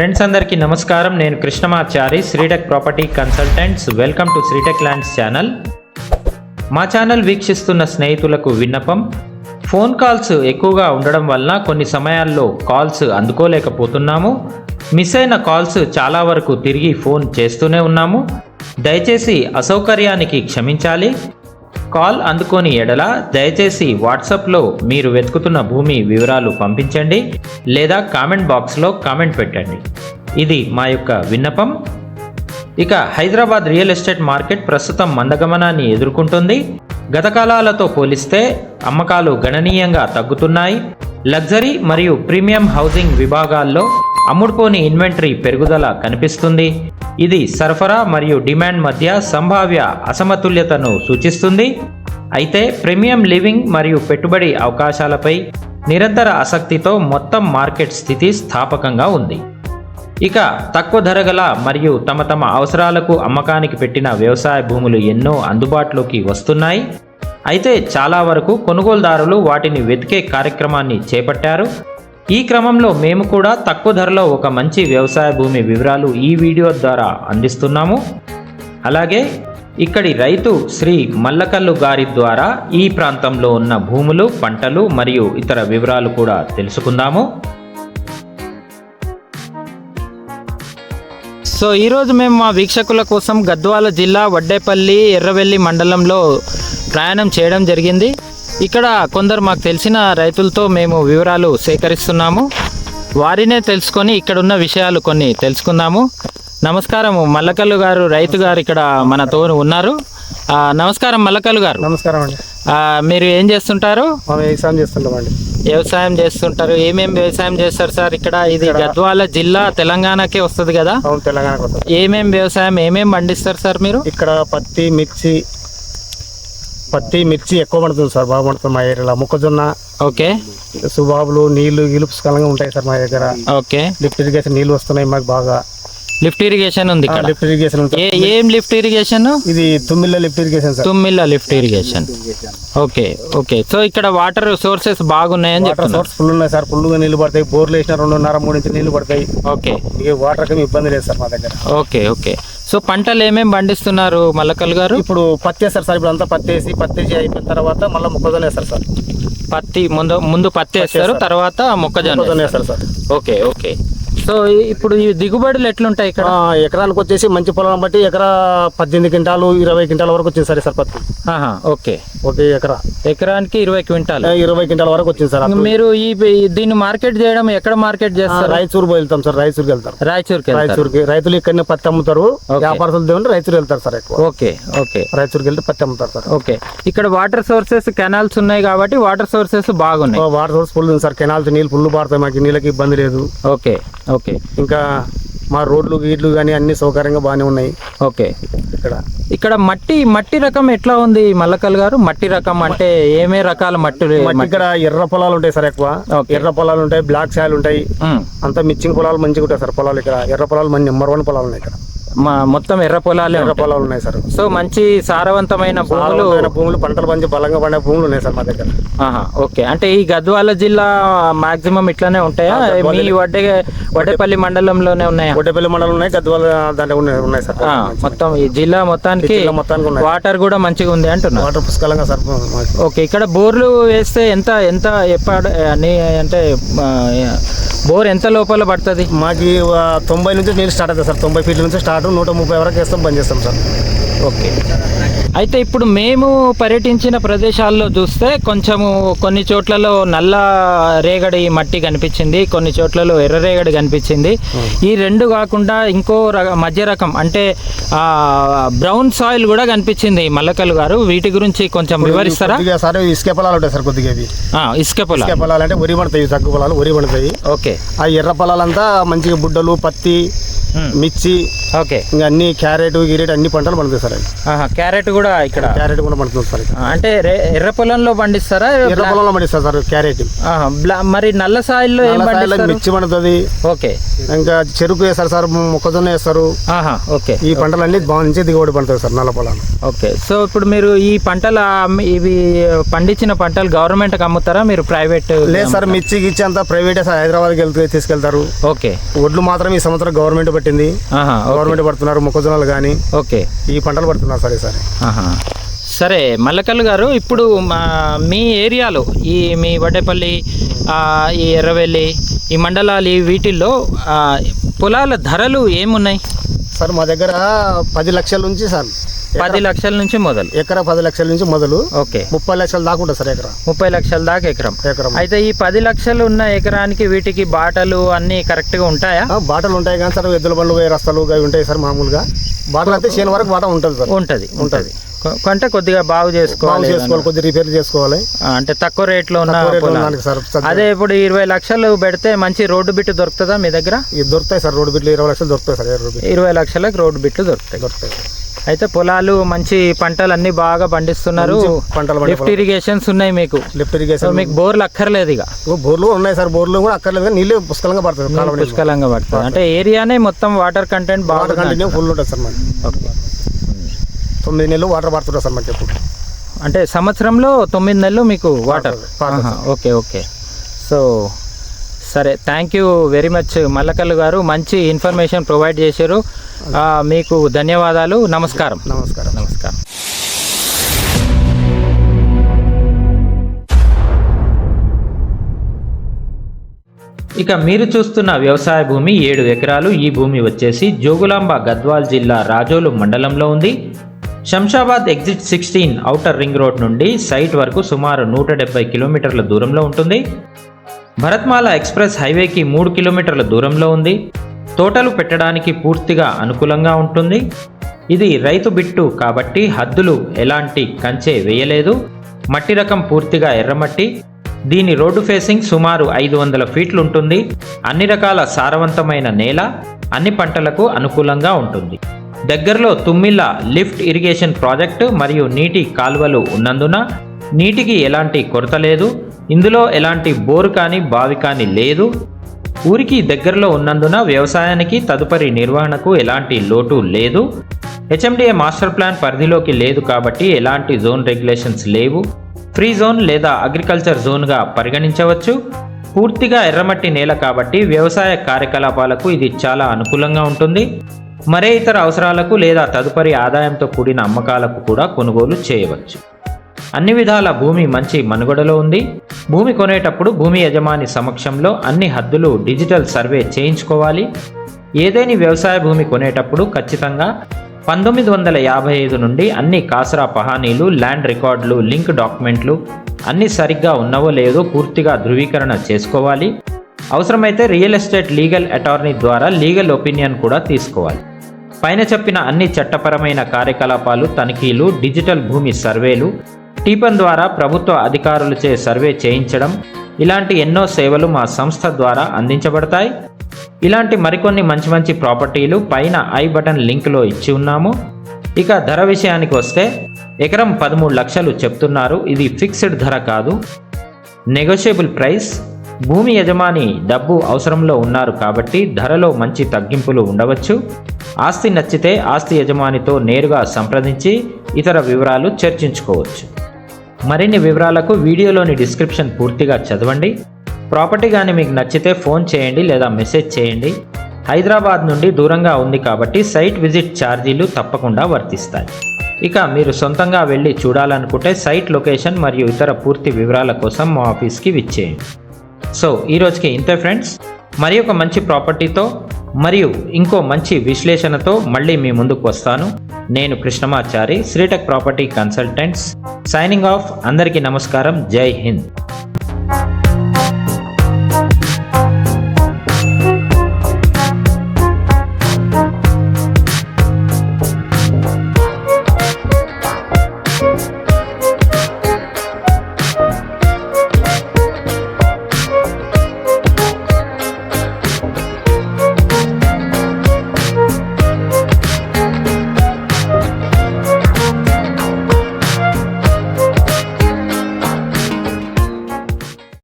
Friends అందరికీ నమస్కారం. నేను Krishnamachari Sritech property consultants welcome to Sritech lands channel మా ఛానల్ వీక్షిస్తున్న స్నేహితులకు విన్నపం. ఫోన్ కాల్స్ ఎక్కువగా ఉండడం వలన కొన్ని సమయాల్లో కాల్స్ అందుకోలేకపోతున్నాము. మిస్ అయిన కాల్స్ చాలా వరకు తిరిగి ఫోన్ చేస్తూనే ఉన్నాము. దయచేసి అసౌకర్యానికి క్షమించాలి. కాల్ అందుకోని ఎడల దయచేసి వాట్సాప్లో మీరు వెతుకుతున్న భూమి వివరాలు పంపించండి లేదా కామెంట్ బాక్స్లో కామెంట్ పెట్టండి. ఇది మా యొక్క విన్నపం. ఇక హైదరాబాద్ రియల్ ఎస్టేట్ మార్కెట్ ప్రస్తుతం మందగమనాన్ని ఎదుర్కొంటుంది. గత కాలాలతో పోలిస్తే అమ్మకాలు గణనీయంగా తగ్గుతున్నాయి. లగ్జరీ మరియు ప్రీమియం హౌసింగ్ విభాగాల్లో అమ్ముడుపోని ఇన్వెంటరీ పెరుగుదల కనిపిస్తుంది. ఇది సరఫరా మరియు డిమాండ్ మధ్య సంభావ్య అసమతుల్యతను సూచిస్తుంది. అయితే ప్రీమియం లివింగ్ మరియు పెట్టుబడి అవకాశాలపై నిరంతర ఆసక్తితో మొత్తం మార్కెట్ స్థితి స్థాపకంగా ఉంది. ఇక తక్కువ ధర గల మరియు తమ తమ అవసరాలకు అమ్మకానికి పెట్టిన వ్యవసాయ భూములు ఎన్నో అందుబాటులోకి వస్తున్నాయి. అయితే చాలా వరకు కొనుగోలుదారులు వాటిని వెతికే కార్యక్రమాన్ని చేపట్టారు. ఈ క్రమంలో మేము కూడా తక్కువ ధరలో ఒక మంచి వ్యవసాయ భూమి వివరాలు ఈ వీడియో ద్వారా అందిస్తున్నాము. అలాగే ఇక్కడి రైతు శ్రీ మల్లకల్లు గారి ద్వారా ఈ ప్రాంతంలో ఉన్న భూములు పంటలు మరియు ఇతర వివరాలు కూడా తెలుసుకుందాము. సో ఈరోజు మేము మా వీక్షకుల కోసం గద్వాల జిల్లా వడ్డేపల్లి ఎర్రవెల్లి మండలంలో ప్రయాణం చేయడం జరిగింది. ఇక్కడ కొందరు మాకు తెలిసిన రైతులతో మేము వివరాలు సేకరిస్తున్నాము. వారినే తెలుసుకొని ఇక్కడ ఉన్న విషయాలు కొన్ని తెలుసుకుందాము. నమస్కారం మల్లకల్లు గారు రైతు గారు ఇక్కడ మనతో ఉన్నారు. ఆ, నమస్కారం మల్లకల్లు గారు. నమస్కారం అండి. ఆ, మీరు ఏం చేస్తుంటారు? మనం వ్యవసాయం చేస్తుంటామండి. వ్యవసాయం చేస్తుంటారు. ఏమేం వ్యవసాయం చేస్తారు సార్? ఇక్కడ ఇది గద్వాల జిల్లా తెలంగాణకే వస్తుంది కదా. అవును తెలంగాణ కోసం ఏమేం వ్యవసాయం ఏమేం పండిస్తారు సార్ మీరు? ఇక్కడ పత్తి మిర్చి పత్తి మిర్చి ఎక్కువ పడుతుంది సార్ బాగా పడుతుంది మా ఏరియాలో. మొక్కజొన్న ఓకే. సుబాబులు నీళ్ళు గిలు పుష్కలంగా ఉంటాయి సార్ మా దగ్గర. ఓకే. లిఫ్ట్ ఇరిగేషన్ నీళ్ళు వస్తున్నాయి మాకు బాగా. లిఫ్ట్ ఇరిగేషన్ ఉంది లిఫ్ట్ ఇరిగేషన్ ఏ లిఫ్ట్ ఇరిగేషన్? ఇది Tummilla lift irrigation sir. Tummilla lift irrigation. Okay okay. So ఇక్కడ వాటర్ సోర్సెస్ బాగున్నాయని వాటర్ చెప్తున్నారు. సోర్స్ ఫుల్ ఉన్నాయి సార్. ఫుల్గా నీళ్ళు పడతాయి. బోర్లు వేసిన రెండున్నర మూడు ఇంచులు నీళ్ళు పడతాయి. ఓకే. ఇక వాటర్ ఇబ్బంది లేదు సార్ మా దగ్గర. Okay okay. సో పంటలు ఏమేం పండిస్తున్నారు మల్లకల్ గారు? ఇప్పుడు పత్తి వేస్తారు సార్ ఇప్పుడు అంతా పత్తి వేసి పత్తి వేసి అయిపోయిన తర్వాత మళ్ళీ మొక్కజొన్న వేస్తారు సార్. పత్తి ముందు ముందు పత్తి వేస్తారు తర్వాత మొక్కజొన్న. వేస్తారు సార్. Okay okay. సో ఇప్పుడు ఈ దిగుబడులు ఎట్లుంటాయి ఇక్కడ? ఆ, ఎకరానికి వచ్చేసి మంచి పొలం బట్టి ఎకరా పద్దెనిమిది క్వింటాలు ఇరవై క్వింటాల వరకు వచ్చింది సార్ సార్ పత్తి ఓకే. ఒక ఎకరా. ఎకరానికి ఇరవై క్వింటాల్. ఇరవై క్వింటాల వరకు వచ్చింది సార్ మీరు ఈ దీన్ని మార్కెట్ చేయడం ఎక్కడ మార్కెట్ చేస్తారు? రాయచూరు వెళ్తాం సార్ రాయచూరుకి వెళ్తారు రాయచూర్కి రాయచూరుకి రైతులు ఇక్కడనే పత్తి అమ్ముతారు. వ్యాపారస్తులు దేవుంటే రైతులు వెళ్తారు సార్ ఎక్కువ. Okay okay. రాయచూరుకి వెళ్తే పత్తి అమ్ముతారు సార్. ఓకే. ఇక్కడ వాటర్ సోర్సెస్ కెనాల్స్ ఉన్నాయి కాబట్టి వాటర్ సోర్సెస్ బాగున్నాయి. వాటర్ సోర్స్ ఫుల్ ఉంది సార్. కెనాల్స్ నీళ్ళు ఫుల్ పారుతాయి మాకు నీళ్ళకి ఇబ్బంది లేదు. ఓకే. ఓకే. ఇంకా మా రోడ్లు గీడ్లు కానీ అన్ని సౌకర్యంగా బాగానే ఉన్నాయి. ఓకే. ఇక్కడ. ఇక్కడ మట్టి మట్టి రకం ఎట్లా ఉంది మల్లకల్ గారు? మట్టి రకం అంటే ఏమే రకాల మట్టి ఇక్కడ ఎర్ర పొలాలు ఉంటాయి సార్ ఎక్కువ. ఎర్ర పొలాలు ఉంటాయి బ్లాక్ సాయిల్ ఉంటాయి. అంతా మిక్సింగ్ పొలాలు మంచిగా ఉంటాయి సార్ పొలాలు ఇక్కడ. ఎర్ర పొలాలు మంచి నెంబర్ వన్ పొలాలు ఉన్నాయి ఇక్కడ. మా మొత్తం ఎర్ర పొలాలే ఎర్ర. పొలాలు ఉన్నాయి సార్. సో మంచి సారవంతమైన భూములు భూములు పంటలు మంచి బలంగా పండే భూములు ఉన్నాయి సార్ మా దగ్గర. ఆహా, ఓకే. అంటే ఈ గద్వాల జిల్లా మాక్సిమం ఇట్లానే ఉంటాయా? మీ వడ్డే వడ్డేపల్లి మండలంలోనే ఉన్నాయా? గొడ్డపల్లి మండలం ఉన్నాయి గద్వాల దాంట్లో ఉన్నాయి సార్. మొత్తం ఈ జిల్లా మొత్తానికి మొత్తానికి వాటర్ కూడా మంచిగా ఉంది అంటున్నా వాటర్ పుష్కలంగా సార్. ఓకే ఇక్కడ బోర్లు వేస్తే ఎంత ఎంత ఎప్పుడు అని అంటే బోర్ ఎంత లోపల పడుతుంది? మాకు తొంభై నుంచి నీళ్ళు స్టార్ట్ అవుతుంది సార్. తొంభై ఫీట్ల నుంచి స్టార్ట్ నూట ముప్పై వరకు వేస్తాం బంద్ చేస్తాం సార్. ఓకే. అయితే ఇప్పుడు మేము పర్యటించిన ప్రదేశాల్లో చూస్తే కొంచెము కొన్ని చోట్లలో నల్ల రేగడి మట్టి కనిపించింది కొన్ని చోట్లలో ఎర్ర రేగడి కనిపించింది. ఈ రెండు కాకుండా ఇంకో రక మధ్య రకం అంటే బ్రౌన్ సాయిల్ కూడా కనిపించింది మల్లకల్ గారు. వీటి గురించి కొంచెం వివరిస్తారా? సార్ ఇసుక పొలాలు ఉంటాయి సార్ కొద్దిగా ఇవి ఇసుక పొల ఇసుక పొలాలు అంటే వరి పడతాయి తగ్గు పొలాలు వరి పడతాయి. ఓకే. ఆ ఎర్ర పొలాలంతా మంచిగా బుడ్డలు పత్తి. మిర్చి ఓకే ఇంకా అన్ని క్యారెట్ గిరెట్ అన్ని పంటలు పండుతాయి సార్ క్యారెట్ కూడా ఇక్కడ? క్యారెట్ కూడా పండుతుంది సార్. అంటే ఎర్ర పొలంలో పండిస్తారా? ఎర్ర పొలంలో పండిస్తారు సార్ క్యారెట్. మరి నల్ల సాయిల్లో మిర్చి పండుతుంది. ఓకే ఇంకా చెరుకు వేస్తారు సార్ మొక్కజొన్న వేస్తారు. ఆహా ఓకే ఈ పంటలన్నీ నుంచి దిగుబడి పండుతాయి సార్ నల్ల పొలాలు. ఓకే సో ఇప్పుడు మీరు ఈ పంటలు ఇవి పండించిన పంటలు గవర్నమెంట్కి అమ్ముతారా? మీరు ప్రైవేట్ లేదు సార్ మిర్చి గిచ్చి అంతా ప్రైవేటే సార్ హైదరాబాద్కి వెళ్తే తీసుకెళ్తారు. ఓకే ఒడ్లు మాత్రం ఈ సంవత్సరం గవర్నమెంట్ పట్టింది. గవర్నమెంట్ పడుతున్నారు మొక్కజొన్నలు కానీ ఓకే. ఈ పంటలు పడుతున్నారు సార్ ఆహా. సరే మల్లకల్లు గారు ఇప్పుడు మా మీ ఏరియాలో ఈ మీ వడ్డేపల్లి ఈ ఎర్రవెల్లి ఈ మండలాలు ఈ వీటిల్లో పొలాల ధరలు ఏమున్నాయి? సార్ మా దగ్గర పది లక్షల నుంచి సార్ పది లక్షల నుంచి మొదలు. ఎకరా పది లక్షల నుంచి మొదలు. ఓకే. ముప్పై లక్షల దాకా ఉంటుంది సార్ ఎకరా. ముప్పై లక్షల దాకా ఎకరం. ఎకరం. అయితే ఈ పది లక్షలు ఉన్న ఎకరానికి వీటికి బాటలు అన్నీ కరెక్ట్గా ఉంటాయా? ఆ, బాటలు ఉంటాయి కానీ సార్ ఎద్దుల బండ్లు పోయే రస్తాలు అవి ఉంటాయి సార్ మామూలుగా. బాటలు అయితే చేను వరకు బాట ఉంటుంది సార్. ఉంటుంది ఉంటుంది. కొంటే కొద్దిగా బాగు చేసుకోవాలి చేసుకోవాలి కొద్దిగా రిపేర్ చేసుకోవాలి. అంటే తక్కువ ఉన్న. ఉన్నానికి సార్ సద్య- అదే ఇప్పుడు ఇరవై లక్షలు పెడితే మంచి రోడ్డు బిట్టు దొరుకుతుందా మీ దగ్గర? ఇది దొరుకుతాయి సార్ రోడ్డు బిట్లు ఇరవై లక్షలు దొరుకుతాయి సార్ ఇరవై లక్షలకు రోడ్డు బిట్లు దొరుకుతాయి. దొరుకుతాయి. అయితే పొలాలు మంచి పంటలు అన్ని బాగా పండిస్తున్నారు. పంటలు లిఫ్ట్ ఇరిగేషన్స్ ఉన్నాయి మీకు. లిఫ్ట్ ఇరిగేషన్ మీకు బోర్లు అక్కర్లేదు ఇక. బోర్లు ఉన్నాయి సార్ బోర్లు కూడా అక్కర్లేదు కానీ నీళ్ళు పుష్కలంగా పడుతుంది కాలం పుష్కలంగా పడుతుంది అంటే ఏరియానే మొత్తం వాటర్ కంటెంట్ బాగా కంటిన్యూ ఫుల్ ఉంటుంది సార్ మనకి. తొమ్మిది నెలలు వాటర్ పడుతుంటుంది సార్ మనకి ఎప్పుడు. అంటే సంవత్సరంలో తొమ్మిది నెలలు మీకు వాటర్ ఓకే ఓకే సో సరే thank you very much Mallakallu garu. మంచి ఇన్ఫర్మేషన్ ప్రొవైడ్ చేశారు. మీకు ధన్యవాదాలు. నమస్కారం. నమస్కారం. నమస్కారం. ఇక మీరు చూస్తున్న వ్యవసాయ భూమి ఏడు ఎకరాలు. ఈ భూమి వచ్చేసి జోగులాంబ గద్వాల్ జిల్లా రాజోలు మండలంలో ఉంది. Shamshabad exit sixteen outer ring road నుండి సైట్ వరకు సుమారు నూట డెబ్బై కిలోమీటర్ల దూరంలో ఉంటుంది. భరత్మాల ఎక్స్ప్రెస్ హైవేకి మూడు కిలోమీటర్ల దూరంలో ఉంది. తోటలు పెట్టడానికి పూర్తిగా అనుకూలంగా ఉంటుంది. ఇది రైతు బిట్టు కాబట్టి హద్దులు ఎలాంటి కంచె వేయలేదు. మట్టి రకం పూర్తిగా ఎర్రమట్టి. దీని రోడ్డు ఫేసింగ్ సుమారు ఐదు వందల ఫీట్లు ఉంటుంది అన్ని రకాల సారవంతమైన నేల అన్ని పంటలకు అనుకూలంగా ఉంటుంది. దగ్గరలో తుమ్మిళ్ళ లిఫ్ట్ ఇరిగేషన్ ప్రాజెక్టు మరియు నీటి కాలువలు ఉన్నందున నీటికి ఎలాంటి కొరత లేదు. ఇందులో ఎలాంటి బోరు కానీ బావి కానీ లేదు. ఊరికి దగ్గరలో ఉన్నందున వ్యవసాయానికి తదుపరి నిర్వహణకు ఎలాంటి లోటు లేదు. హెచ్ఎండిఏ మాస్టర్ ప్లాన్ పరిధిలోకి లేదు కాబట్టి ఎలాంటి జోన్ రెగ్యులేషన్స్ లేవు. ఫ్రీ జోన్ లేదా అగ్రికల్చర్ జోన్గా పరిగణించవచ్చు. పూర్తిగా ఎర్రమట్టి నేల కాబట్టి వ్యవసాయ కార్యకలాపాలకు ఇది చాలా అనుకూలంగా ఉంటుంది. మరే ఇతర అవసరాలకు లేదా తదుపరి ఆదాయంతో కూడిన అమ్మకాలకు కూడా కొనుగోలు చేయవచ్చు. అన్ని విధాల భూమి మంచి మనుగడలో ఉంది. భూమి కొనేటప్పుడు భూమి యజమాని సమక్షంలో అన్ని హద్దులు డిజిటల్ సర్వే చేయించుకోవాలి. ఏదేని వ్యవసాయ భూమి కొనేటప్పుడు ఖచ్చితంగా పంతొమ్మిది వందల యాభై ఐదు నుండి అన్ని కాసరా పహానీలు ల్యాండ్ రికార్డులు లింక్ డాక్యుమెంట్లు అన్ని సరిగ్గా ఉన్నవో లేదో పూర్తిగా ధృవీకరణ చేసుకోవాలి. అవసరమైతే రియల్ ఎస్టేట్ లీగల్ అటార్నీ ద్వారా లీగల్ ఒపీనియన్ కూడా తీసుకోవాలి. పైన చెప్పిన అన్ని చట్టపరమైన కార్యకలాపాలు తనిఖీలు డిజిటల్ భూమి సర్వేలు టీపన్ ద్వారా ప్రభుత్వ అధికారులచే సర్వే చేయించడం ఇలాంటి ఎన్నో సేవలు మా సంస్థ ద్వారా అందించబడతాయి. ఇలాంటి మరికొన్ని మంచి మంచి ప్రాపర్టీలు పైన ఐ బటన్ లింక్లో ఇచ్చి ఉన్నాము. ఇక ధర విషయానికి వస్తే ఎకరం పదమూడు లక్షలు చెప్తున్నారు. ఇది ఫిక్స్డ్ ధర కాదు. నెగోషియబుల్ ప్రైస్ భూమి యజమాని డబ్బు అవసరంలో ఉన్నారు కాబట్టి ధరలో మంచి తగ్గింపులు ఉండవచ్చు. ఆస్తి నచ్చితే ఆస్తి యజమానితో నేరుగా సంప్రదించి ఇతర వివరాలు చర్చించుకోవచ్చు. మరిన్ని వివరాలకు వీడియోలోని డిస్క్రిప్షన్ పూర్తిగా చదవండి. ప్రాపర్టీ కానీ మీకు నచ్చితే ఫోన్ చేయండి లేదా మెసేజ్ చేయండి. హైదరాబాద్ నుండి దూరంగా ఉంది కాబట్టి సైట్ విజిట్ ఛార్జీలు తప్పకుండా వర్తిస్తాయి. ఇక మీరు సొంతంగా వెళ్ళి చూడాలనుకుంటే సైట్ లొకేషన్ మరియు ఇతర పూర్తి వివరాల కోసం మా ఆఫీస్కి విచ్చేయండి. సో ఈ రోజుకి ఇంతే ఫ్రెండ్స్. మరి ఒక మంచి ప్రాపర్టీతో మరియు ఇంకో మంచి విశ్లేషణతో మళ్ళీ మీ ముందుకు వస్తాను. నేను Krishnamachari Sritech property consultants. Signing off అందరికీ నమస్కారం. జై హింద్.